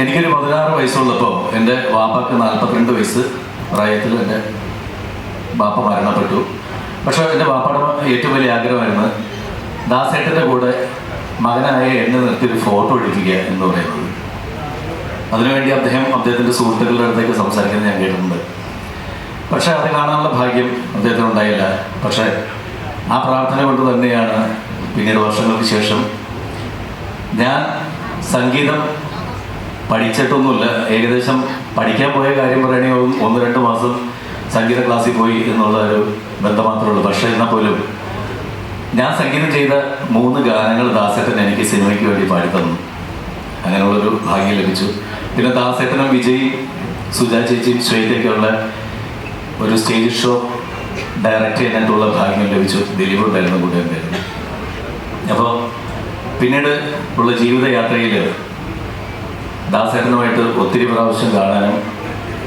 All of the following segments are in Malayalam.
എനിക്കൊരു പതിനാറ് വയസ്സുള്ളപ്പോൾ എന്റെ വാപ്പക്ക് നാൽപ്പത്തിരണ്ട് വയസ്സ് പ്രായത്തിൽ എന്റെ ബാപ്പ മരണപ്പെട്ടു. പക്ഷേ എന്റെ ബാപ്പയുടെ ഏറ്റവും വലിയ ആഗ്രഹമായിരുന്നു ദാസേട്ടന്റെ കൂടെ മകനായ എന്നെ നിർത്തി ഒരു ഫോട്ടോ എടുപ്പിക്കുക എന്ന് പറയുന്നത്. അതിനുവേണ്ടി അദ്ദേഹം അദ്ദേഹത്തിന്റെ സുഹൃത്തുക്കളുടെ അടുത്തേക്ക് സംസാരിക്കുന്നത് ഞാൻ കേട്ടിട്ടുണ്ട്. പക്ഷേ അത് കാണാനുള്ള ഭാഗ്യം അദ്ദേഹത്തിന് ഉണ്ടായില്ല പക്ഷേ ആ പ്രാർത്ഥന കൊണ്ട് തന്നെയാണ് പിന്നീട് വർഷങ്ങൾക്ക് ശേഷം ഞാൻ സംഗീതം പഠിച്ചിട്ടൊന്നുമില്ല. ഏകദേശം പഠിക്കാൻ പോയ കാര്യം പറയണെങ്കിൽ ഒന്ന് രണ്ട് മാസം സംഗീത ക്ലാസ്സിൽ പോയി എന്നുള്ള ഒരു ബന്ധം മാത്രമേ ഉള്ളൂ. പക്ഷേ എന്നാൽ പോലും ഞാൻ സംഗീതം ചെയ്ത മൂന്ന് ഗാനങ്ങൾ ദാസേട്ടൻ എനിക്ക് സിനിമയ്ക്ക് വേണ്ടി പാടിത്തന്നു അങ്ങനെയുള്ളൊരു ഭാഗ്യം ലഭിച്ചു. പിന്നെ ദാസേട്ടനും വിജയ് സുജാ ചേച്ചിയും ശ്വേതയ്ക്കുള്ള ഒരു സ്റ്റേജ് ഷോ ഡയറക്റ്റ് ചെയ്യാനായിട്ടുള്ള ഭാഗ്യം ലഭിച്ചു. ദിലീപ് ഉണ്ടായിരുന്നു കൂടെ ഉണ്ടായിരുന്നു അപ്പോൾ പിന്നീട് ഉള്ള ജീവിതയാത്രയിൽ ദാസേട്ടനുമായിട്ട് ഒത്തിരി പ്രാവശ്യം കാണാനും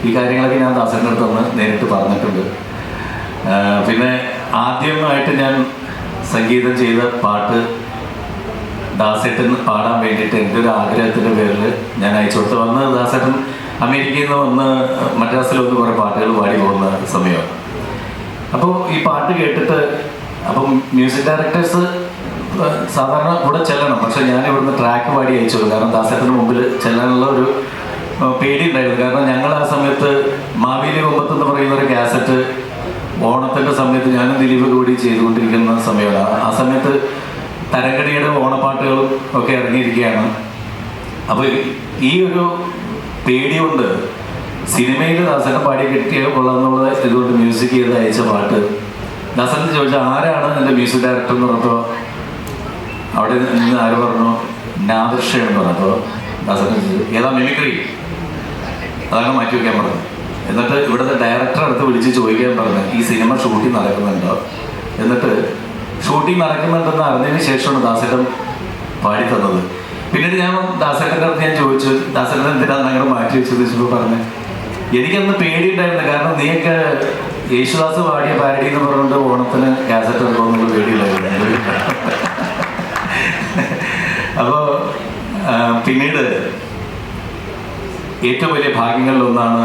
ഈ കാര്യങ്ങളൊക്കെ ഞാൻ ദാസേട്ടന്റെ അടുത്ത് ഒന്ന് നേരിട്ട് പറഞ്ഞിട്ടുണ്ട്. പിന്നെ ആദ്യമായിട്ട് ഞാൻ സംഗീതം ചെയ്ത പാട്ട് ദാസേട്ടൻ പാടാൻ വേണ്ടിയിട്ട് എന്റെ ഒരു ആഗ്രഹത്തിന്റെ പേരിൽ ഞാൻ അയച്ചു കൊടുത്ത്. വന്ന് ദാസേട്ടൻ അമേരിക്കയിൽ നിന്ന് വന്ന് മദ്രാസിൽ വന്ന് കുറേ പാട്ടുകൾ പാടി പോകുന്ന സമയം അപ്പോൾ ഈ പാട്ട് കേട്ടിട്ട് അപ്പം മ്യൂസിക് ഡയറക്ടേഴ്സ് സാധാരണ ഇവിടെ ചെല്ലണം. പക്ഷെ ഞാൻ ഇവിടുന്ന് ട്രാക്ക് പാടി അയച്ചു. കാരണം ദാസേട്ടന് മുമ്പിൽ ചെല്ലാനുള്ള ഒരു പേടി ഉണ്ടായിരുന്നു കാരണം ഞങ്ങൾ ആ സമയത്ത് മാവേലി കൊമ്പത്ത് എന്ന് പറയുന്ന ഒരു കാസറ്റ് ഓണത്തിന്റെ സമയത്ത് ഞാനും ദിലീപ് കൂടി ചെയ്തുകൊണ്ടിരിക്കുന്ന സമയമാണ്. ആ- സമയത്ത് തരങ്കടിയുടെ ഓണപ്പാട്ടുകളും ഒക്കെ ഇറങ്ങിയിരിക്കുകയാണ്. അപ്പോൾ ഈ ഒരു പേടി കൊണ്ട് സിനിമയിൽ ദാസനെ പാടി കിട്ടിയ കൊള്ളാന്നുള്ള ഇതുകൊണ്ട് മ്യൂസിക് ചെയ്ത് അയച്ച പാട്ട്. ദാസൻ ചോദിച്ചാൽ ആരാണ് എന്റെ മ്യൂസിക് ഡയറക്ടർ? എന്ന് പറഞ്ഞപ്പോൾ അവിടെ നിന്ന് ആര് പറഞ്ഞു? നാദൃഷ എന്ന് പറഞ്ഞപ്പോൾ ഏതാ മിമിക്രി അതാണ് മാറ്റി വയ്ക്കാൻ പറഞ്ഞു എന്നിട്ട് ഇവിടുത്തെ ഡയറക്ടറെ അടുത്ത് വിളിച്ച് ചോദിക്കാൻ പറഞ്ഞു ഈ സിനിമ ഷൂട്ടിംഗ് നടക്കുന്നുണ്ടോ? എന്നിട്ട് ഷൂട്ടിംഗ് നടക്കുന്നുണ്ടെന്ന് അറിഞ്ഞതിന് ശേഷമാണ് ദാസേട്ടൻ പാടി തന്നത്. പിന്നീട് ഞാൻ ദാസേട്ടന്റെ അടുത്ത് ഞാൻ ചോദിച്ചു ദാസേട്ടൻ എന്തിനാണ് അങ്ങനെ മാറ്റി വെച്ചത്? ചോദിച്ചപ്പോൾ പറഞ്ഞു എനിക്കന്ന് പേടിയുണ്ടായിരുന്നു കാരണം നീയൊക്കെ യേശുദാസ് പാടിയ പാരഡി എന്ന് പറഞ്ഞുകൊണ്ട് ഓണത്തിന് കാസറ്റ് എടുക്കുമെന്നുള്ള പേടിയില്ലായിരുന്നു അപ്പോൾ പിന്നീട് ഏറ്റവും വലിയ ഭാഗ്യങ്ങളിലൊന്നാണ്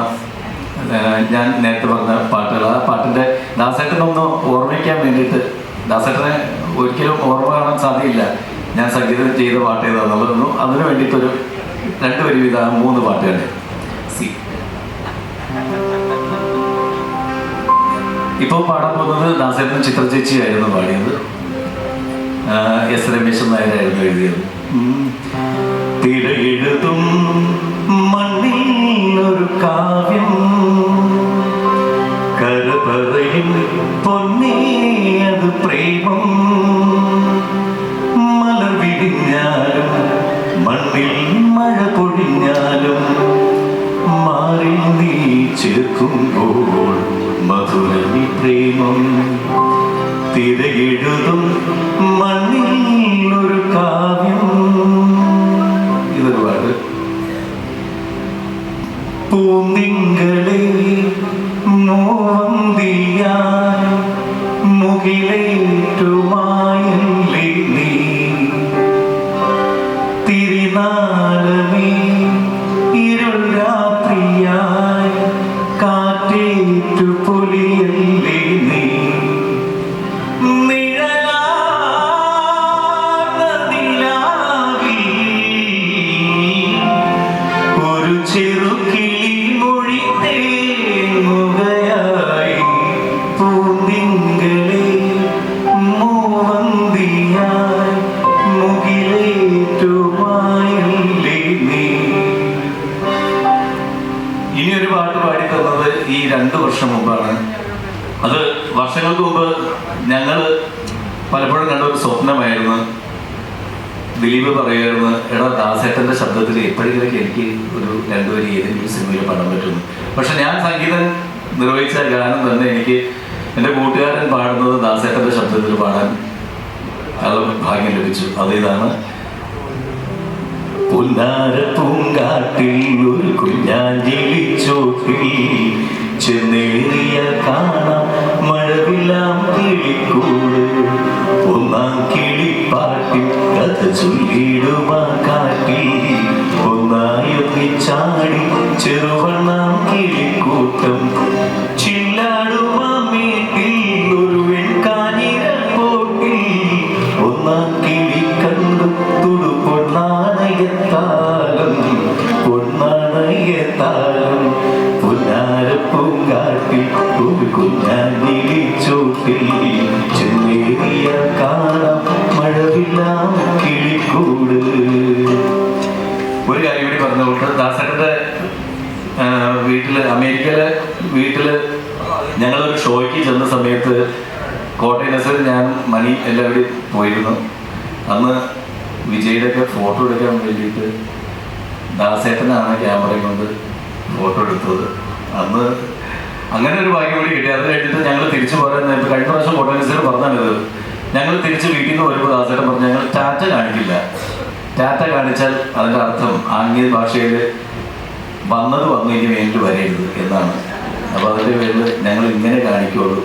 ഞാൻ നേരത്തെ പറഞ്ഞ പാട്ടുകൾ. ആ പാട്ടിന്റെ ദാസേട്ടനൊന്ന് ഓർമ്മിക്കാൻ വേണ്ടിയിട്ട് ദാസേട്ടനെ ഒരിക്കലും ഓർമ്മ കാണാൻ സാധ്യമില്ല. ഞാൻ സംഗീതം ചെയ്ത പാട്ട് ഏതാണെന്നുള്ളതൊന്നും അതിനു വേണ്ടിയിട്ടൊരു രണ്ട് വരി വിധ മൂന്ന് പാട്ടുകൾ സി. ഇപ്പോൾ പാടാൻ പോകുന്നത് ദാസേട്ടൻ ചിത്ര ചേച്ചിയായിരുന്നു പാടിയത്. എസ് രമേശൻ നായരായിരുന്നു എഴുതിയത്. ചേർക്കുമ്പോൾ മധുരമി പ്രേമം തിരയെഴുതും മണ്ണിൽ ഒരു കാവ്യം. ഇതൊരു പാട്ട്. ചെറുകിളി മൊഴി തേങ്ങുകയായി പൂന്തിങ്കളെ മൂവന്തിയായി മുകിലേറ്റുമായല്ലേ നീ? ഇനി ഒരു പാട്ട് പാടി ഈ രണ്ടു വർഷം മുമ്പാണ്. അത് വർഷങ്ങൾക്ക് മുമ്പ് ഞങ്ങൾ പലപ്പോഴും കണ്ട ഒരു സ്വപ്നമായിരുന്നു. ദിലീപ് പറയുമായിരുന്നു എടാ ദാസേട്ടന്റെ ശബ്ദത്തിൽ എപ്പോഴെങ്കിലൊക്കെ എനിക്ക് ഒരു രണ്ടുപേരും ഏതെങ്കിലും സിനിമയിൽ പാടാൻ പറ്റുന്നു പക്ഷെ ഞാൻ സംഗീതം നിർവഹിച്ച ഗാനം തന്നെ എനിക്ക് എന്റെ കൂട്ടുകാരൻ പാടുന്നത് ദാസേട്ടന്റെ ശബ്ദത്തിൽ പാടാൻ അത് ഭാഗ്യം ലഭിച്ചു. അത് ഇതാണ്. പുന്നാര പൂങ്കാട്ടിൽ ഒരു കുഞ്ഞാഞ്ചിലി ചോട്ടിൽ ചെന്നേറിയ കാണാം ചാടി ചെറുവണ്ണം കിളിക്കൂട്ടം കോട്ടയം നസറിൽ ഞാൻ മണി എല്ലാവരും പോയിരുന്നു. അന്ന് വിജയുടെ ഒക്കെ ഫോട്ടോ എടുക്കാൻ വേണ്ടിയിട്ട് ദാസേട്ടനാണ് ക്യാമറയും കൊണ്ട് ഫോട്ടോ എടുത്തത്. അന്ന് അങ്ങനെ ഒരു ഭാഗ്യം കൂടി കിട്ടി. അത് കഴിഞ്ഞിട്ട് ഞങ്ങൾ തിരിച്ചു പോരാൻ കഴിഞ്ഞ പ്രാവശ്യം കോട്ടയം നസർ പറഞ്ഞത് ഞങ്ങൾ തിരിച്ച് വീട്ടിൽ നിന്ന് വരുമ്പോൾ ദാസേട്ടൻ പറഞ്ഞു ഞങ്ങൾ ടാറ്റ കാണിക്കില്ല. ടാറ്റ കാണിച്ചാൽ അതിന്റെ അർത്ഥം ആംഗ്യ ഭാഷയിൽ വന്നത് വന്നു ഇനി വേണ്ടി വരരുത് എന്നാണ്. അപ്പോൾ അതിന്റെ പേരിൽ ഞങ്ങൾ ഇങ്ങനെ കാണിക്കുള്ളൂ.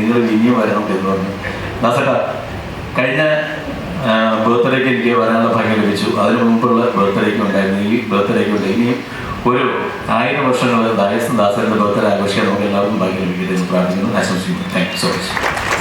നിങ്ങൾ ഇനിയും വരണം എന്ന് പറഞ്ഞു. ദാസേട്ടാ കഴിഞ്ഞ ബർത്ത്ഡേക്ക് എനിക്ക് വരാനുള്ള ഭാഗ്യം ലഭിച്ചു. അതിനു മുമ്പുള്ള ബർത്ത്ഡേക്ക് ഉണ്ടായിരുന്നു. ഈ ബർത്ത്ഡേക്ക് ഉണ്ട് ഇനിയും ഒരു ആയിരം വർഷങ്ങൾ ദായസ് ദാസന്റെ ബർത്ത്ഡേ ആഘോഷിക്കാൻ നമുക്ക് എല്ലാവർക്കും ഭാഗ്യം ലഭിക്കട്ടെ എന്ന് പ്രാർത്ഥിക്കുന്നു. ആശംസിക്കുന്നു. Thank you so much